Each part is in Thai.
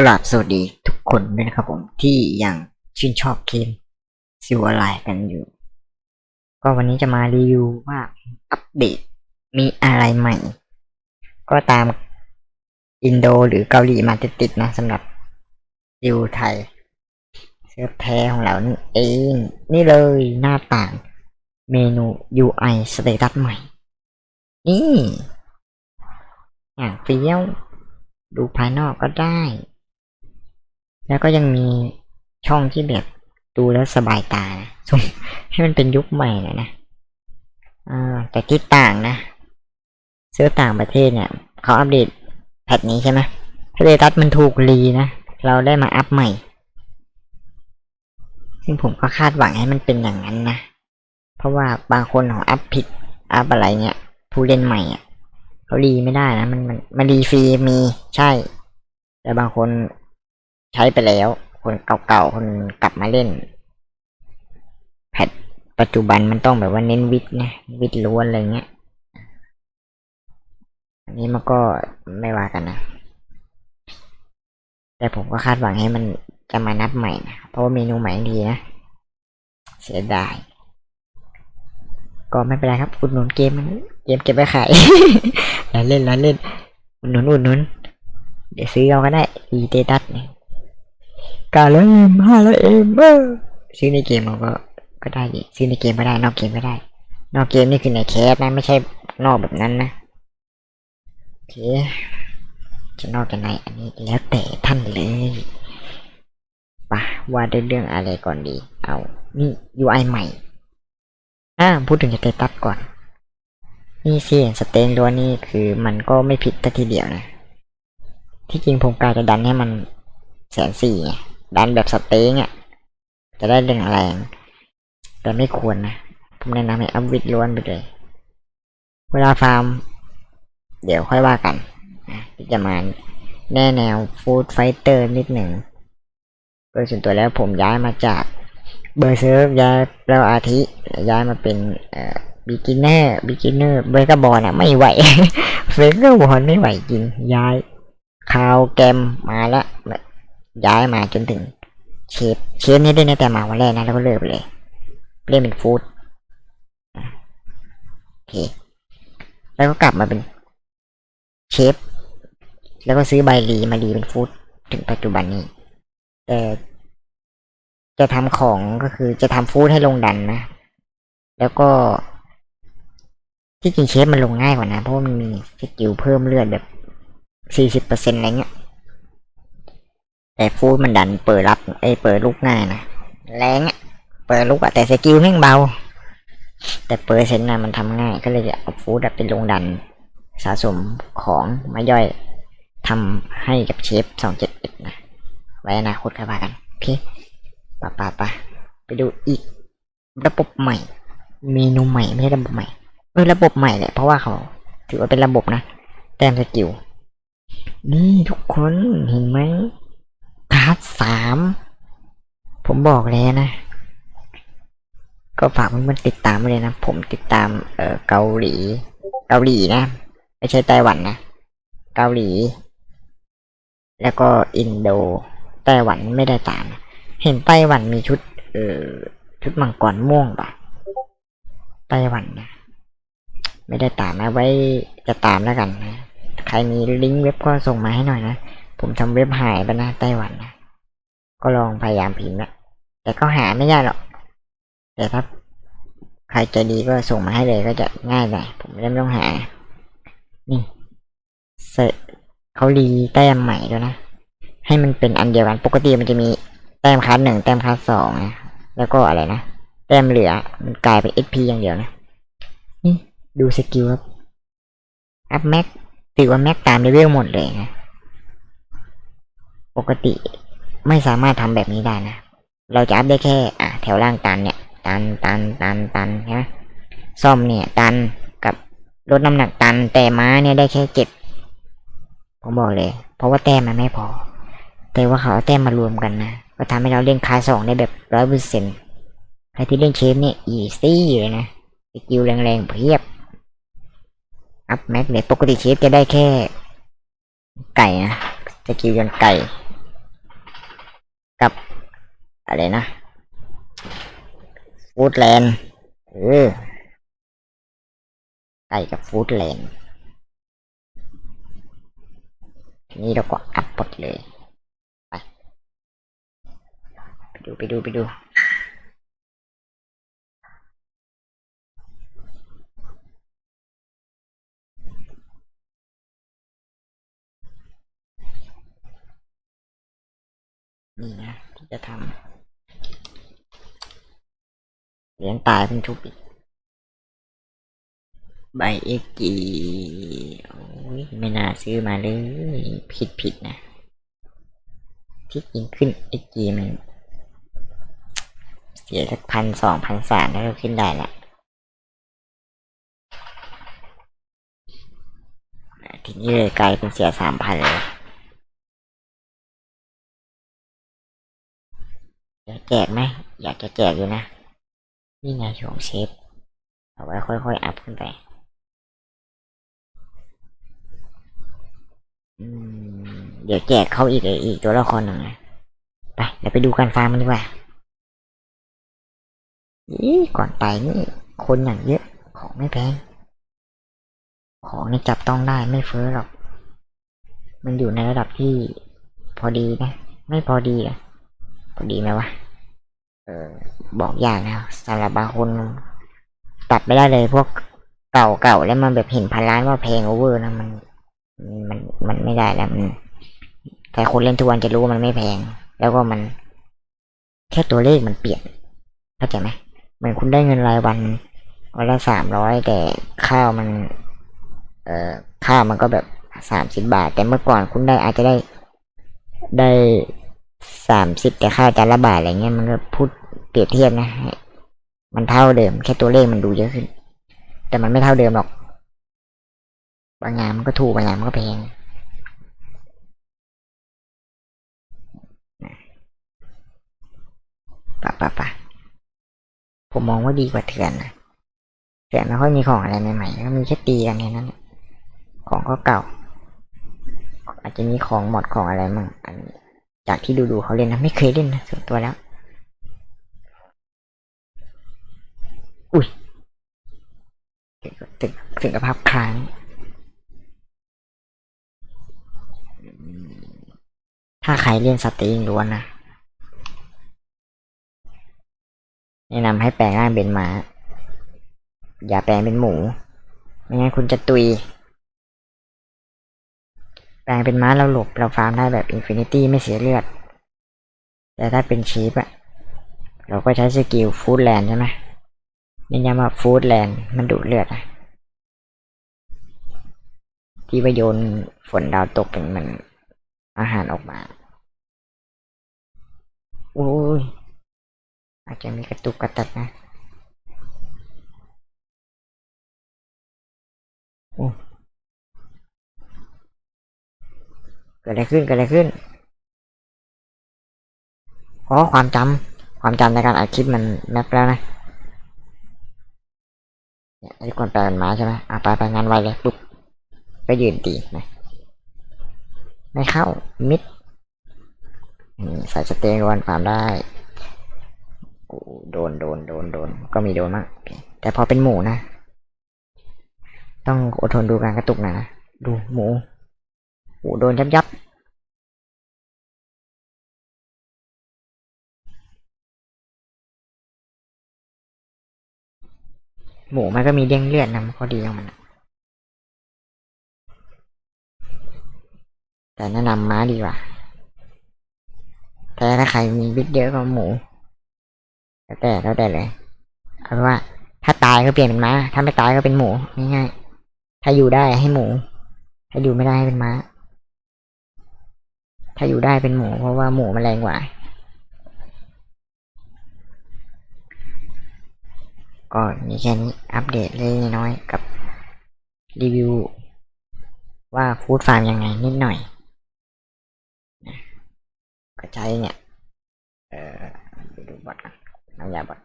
กราบสวัสดีทุกคนด้วยนะครับผมที่ยังชื่นชอบเกมซิวอะไรกันอยู่ ก็วันนี้จะมารีวิวว่าอัปเดตมีอะไรใหม่ ก็ตามอินโดหรือเกาหลีมาติดๆนะสำหรับซิวไทยเสื้อแพ้ของเรานี่เอง นี่เลยหน้าต่างเมนู UI สเตตัสใหม่ นี่อย่างเฟี้ยวดูภายนอกก็ได้ แล้วก็ยังมีช่องที่แบบดูแล้วสบายตานะส่งให้มันเป็นยุคใหม่หน่อยนะแต่ที่ต่างนะเสื้อต่างประเทศเนี่ยเขาอัปเดตแพทนี้ใช่ไหมสเตตัสมันถูกรีนะ เราได้มาอัพใหม่ ซึ่งผมก็คาดหวังให้มันเป็นอย่างนั้นนะ เพราะว่าบางคนเขาอัพผิด อัพอะไรเนี่ย ผู้เล่นใหม่อะเขารีไม่ได้นะ มันมันมันรีฟรีมีใช่ แต่บางคน ใช้ไปแล้ว คนเก่าๆคนกลับมาเล่น แพทปัจจุบันมันต้องแบบว่าเน้นวิทย์นะวิทย์ล้วนอะไรเงี้ยอันนี้มันก็ไม่ว่ากันนะ แต่ผมก็คาดหวังให้มันจะมานับใหม่นะเพราะว่าเมนูใหม่ดีนะ เสียดายก็ไม่เป็นไรครับอุดหนุนเกมมันเกมเก็บไว้ขายแล้วเล่นแล้วเล่นอุดหนุนอุดหนุนเดี๋ยวซื้อเอาก็ได้อีเตตัสเนี่ย ก้าเลยห้าแล้วเอ็มเออซื้อในเกมเราก็ก็ได้ดิซื้อในเกมก็ได้ นอกเกมก็ได้ นอกเกมนี่คือในแคสนะไม่ใช่นอกแบบนั้นนะโอเคจะนอกจะในอันนี้แล้วแต่ท่านเลยปะว่าด้วยเรื่องอะไรก่อนดี เอา นี่ UI ใหม่ อ่า พูดถึงสเตตัสก่อน นี่สิสเตงล้วนี่คือมันก็ไม่ผิดแต่ทีเดียวนะ ที่จริงผมกาจะดันให้มันแสนสี่ไง ดันแบบสเต็งอะ จะได้เร่งแรงแต่ไม่ควรนะ ผมแนะนำให้อัพวิดล้วนไปเลย เวลาฟาร์ม เดี๋ยวค่อยว่ากันจะมาแน่แนวฟู้ดไฟเตอร์นิดหนึ่งโดยส่วนตัวแล้วผมย้ายมาจากเบอร์เซิร์ฟย้ายแล้วอาทิ ย้ายมาเป็นเอ่อบิกินเนอร์บิกินเนอร์เบอร์กบอลอะ ไม่ไหวเฟกเกอร์บอลไม่ไหวจริงย้ายคาวแกมมาล้ว ย้ายมาจนถึงเชฟเชฟนี่ได้ในแต่มาวันแรกนะแล้วก็เลิกไปเลยเล่นเป็นฟู้ดโอเค แล้วก็กลับมาเป็นเชฟแล้วก็ซื้อใบรีมารีเป็นฟู้ดถึงปัจจุบันนี้ แต่จะทำของก็คือจะทำฟู้ดให้ลงดันนะ แล้วก็ ที่จริงเชฟมันลงง่ายกว่านะ เพราะมันมีสกิลเพิ่มเลือดแบบสี่สิบเปอร์เซ็นต์อะไรเงี้ย แต่ฟูดมันดันเปิดรับไอ้เปิดลูกง่ายนะแรงอะเปิดลูกอะแต่สกิลแม่งเบา แต่เปอร์เซ็นต์นะมันทำง่าย ก็เลยจะเอาฟูดเป็นลงดันสะสมของมาย่อยทำให้กับเชฟสองเจ็ดเอ็ดนะ ไว้อนาคตค่อยว่ากัน โอเคปะปะปะไปดูอีก ระบบใหม่ เมนูใหม่ ไม่ใช่ระบบใหม่เออระบบใหม่แหละเพราะว่าเขา ถือว่าเป็นระบบนะ แต้มสกิลนี่ทุกคนเห็นไหมามผมบอกแล้วนะ ก็ฝากเพื่อนๆติดตามเลยนะ ผมติดตามเออเกาหลี เกาหลีนะ ไม่ใช่ไต้หวันนะ เกาหลี แล้วก็อินโด ไต้หวันไม่ได้ตามนะเห็นไต้หวันมีชุด เออชุดมังกรม่วงปะไต้หวันนะ ไม่ได้ตามนะ ไว้จะตามแล้วกันนะ ใครมีลิงก์เว็บก็ส่งมาให้หน่อยนะ ผมทำเว็บหายไปนะไต้หวันนะ ก็ลองพยายามพิมพ์นะแต่ก็หาไม่ยากหรอก แต่ถ้าใครใจดีก็ส่งมาให้เลยก็จะง่ายหน่อยผมไม่ต้องหา นี่เสเขารีแต้มใหม่แล้วยนะ ให้มันเป็นอันเดียวกัน ปกติมันจะมีแต้มคัสหนึ่งแต้มคัสสองนะแล้วก็อะไรนะ แต้มเหลือ มันกลายเป็น SP อย่างเดียวนะ นี่ดูสกิลครับ อัพแม็กถือว่าแม็กตามเลเวลหมดเลยนะ ปกติ ไม่สามารถทำแบบนี้ได้นะ เราจะอัพได้แค่ อะ แถวล่างตันเนี่ย ตันตันตันตันใช่ไหมซ่อมเนี่ย ตันกับลดน้ำหนักตัน แต่ม้าเนี่ยได้แค่เจ็ดผมบอกเลย เพราะว่าแต้มมันไม่พอ แต่ว่าเขาเอาแต้มมารวมกันนะก็ทำให้เราเล่นคาสองได้แบบร้อยเปอร์เซ็นต์ใครที่เล่นเชฟเนี่ยอีซี่เลยนะสกิลแรงๆเพียบอัพแม็กเลยปกติเชฟจะได้แค่ ไก่นะสกิลยันไก่ กับอะไรนะฟูดแลนด์เออไก่กับฟูดแลนด์ทีนี้เราก็อัพหมดเลย ไป ไปดูไปดูไปดู นี่นะ ที่ จะทำเลี้ยงตายเป็นชุบอีกใบเอ็กจีโอ้ยไม่น่าซื้อมาเลย ผิดผิดนะ ที่จริงขึ้นเอ็กจีมัน เสียสักพันสองพันสามแล้วก็ขึ้นได้ละทีนี้เลยกลายเป็นเสียสามพันเลย อยากแจกไหมอยากจะแจกอยู่นะนี่ไงของเชฟเอาไว้ค่อยๆอัพขึ้นไปเดี๋ยวแจกเขาอีกอีกตัวละครหนึ่งไปเดี๋ยวไปดูการฟาร์มมันดีกว่าอีก่อนไปนี่ คนอย่างเยอะ ของไม่แพง ของนี่จับต้องได้ไม่เฟ้อหรอก มันอยู่ในระดับที่พอดีนะ ไม่พอดีอะ ดีไหมวะ เออ บอกยากนะสำหรับบางคนตัดไม่ได้เลยพวกเก่าเก่าๆแล้วมันแบบเห็นพันล้านว่าแพงโอเวอร์นะมันมันมันไม่ได้แล้วมันแต่คนเล่นทุกวันจะรู้ว่ามันไม่แพง แล้วก็มัน แค่ตัวเลขมันเปลี่ยนเข้าใจไหมเหมือนคุณได้เงินรายวันวันละสามร้อยแต่ข้าวมัน เอ่อข้าวมันก็แบบสามสิบบาท แต่เมื่อก่อนคุณได้อาจจะได้ได้ สามสิบแต่ข้าวจานละบาทอะไรเงี้ยมันก็พูดเปรียบเทียบนะ มันเท่าเดิม แค่ตัวเลขมันดูเยอะขึ้น แต่มันไม่เท่าเดิมหรอก บางงานมันก็ถูกบางงานมันก็แพงปะปะปะผมมองว่าดีกว่าเถื่อนนะเถื่อนไม่ค่อยมีของอะไรใหม่ๆก็มีแค่ตีกันแค่นั้น ของก็เก่า อาจจะมีของหมดของอะไรมั่งอันนี้ จากที่ดูดูๆเขาเล่นนะ ไม่เคยเล่นนะส่วนตัวแล้ว อุ้ยถึงกับถึงถึงกับภาพค้างถ้าใครเล่นสตรีมล้วนนะแนะนำให้แปลงร่างเป็นหมา อย่าแปลงเป็นหมู ไม่งั้นคุณจะตุย แปลงเป็นม้าเราหลบเราฟาร์มได้แบบอินฟินิตี้ไม่เสียเลือด แต่ถ้าเป็นชีฟอะเราก็ใช้สกิลฟูดแลนด์ใช่ไหมเน้นย้ำว่าฟูดแลนด์มันดูดเลือดอะที่ว่าโยนฝนดาวตกเป็นมันอาหารออกมาโอ้ยอาจจะมีกระตุกกระตักนะโอ้ เกิดอะไรขึ้นเกิดอะไรขึ้นอ๋อความจำความจำในการอัดคลิปมันแมปแล้วนะเนี่ยไอ้คนแปลเป็นมาใช่ไหมอะไปไปงานไวเลยปุ๊บก็ยืนตีนะไม่เข้ามิดใส่สเตนวันฟามได้โอ้โดนโดนโดนโดนก็มีโดนมากแต่พอเป็นหมูนะ ต้องอดทนดูการกระตุกนะ ดูหมู หมูโดนยับยับหมูมันก็มีเด้งเลือดนะมันก็ดีของมันแต่แนะนำม้าดีกว่า แต่ถ้าใครมีบิ๊กเยอะก็หมู แล้วแต่แล้วแต่เลยเอาเป็นว่า ถ้าตายก็เปลี่ยนเป็นม้า ถ้าไม่ตายก็เป็นหมูง่ายๆถ้าอยู่ได้ให้หมู ถ้าอยู่ไม่ได้ให้เป็นม้า ถ้าอยู่ได้เป็นหมูเพราะว่าหมูมันแรงกว่า ก็มีแค่นี้อัปเดตเล็กน้อยกับรีวิว ว่าฟู้ดฟาร์มยังไงนิดหน่อยนะก็ใช้เนี่ย เอ่อไปดูบอทกันน้ำยาบอท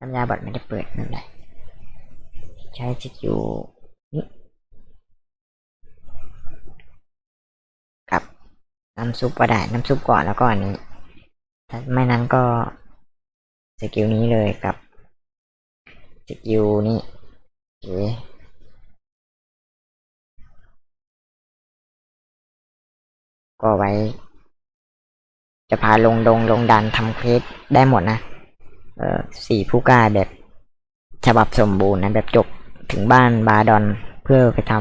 น้ำยาบอทไม่ได้เปิดนั่นแหละใช้สกิลนี้กับ น้ำซุปก็ได้น้ำซุปก่อนแล้วก็อันนี้ ถ้าไม่นั้นก็สกิลนี้เลยกับสกิลนี้โอเคก็ไว้ จะพาลงดงลงดันทำเควสได้หมดนะ เออสี่ผู้กล้าแบบฉบับสมบูรณ์นะ แบบจบถึงบ้านบาดอนเพื่อไปท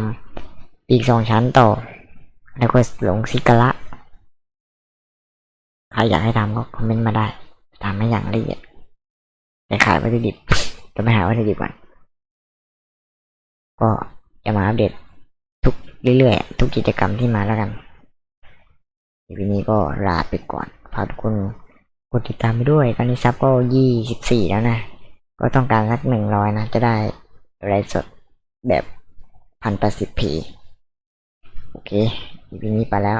ำอีกสองชั้นต่อ แล้วก็หลงซิกละ ใครอยากให้ทำก็คอมเมนต์มาได้ทำให้อย่างละเอียดไปขายวัตถุดิบ จะไปหาวัตถุดิบก่อนก็จะมาอัปเดตทุกเรื่อยๆ ทุกกิจกรรมที่มาแล้วกันทีนี้ก็ลาไปก่อนฝากทุกคนกดติดตามไปด้วยตอนนี้ซับก็ยี่สิบสี่แล้วนะ ก็ต้องการสักหนึ่งร้อยนะ จะได้ไลฟ์สดแบบพันแปดสิบพีโอเคทีนี้ไปแล้ว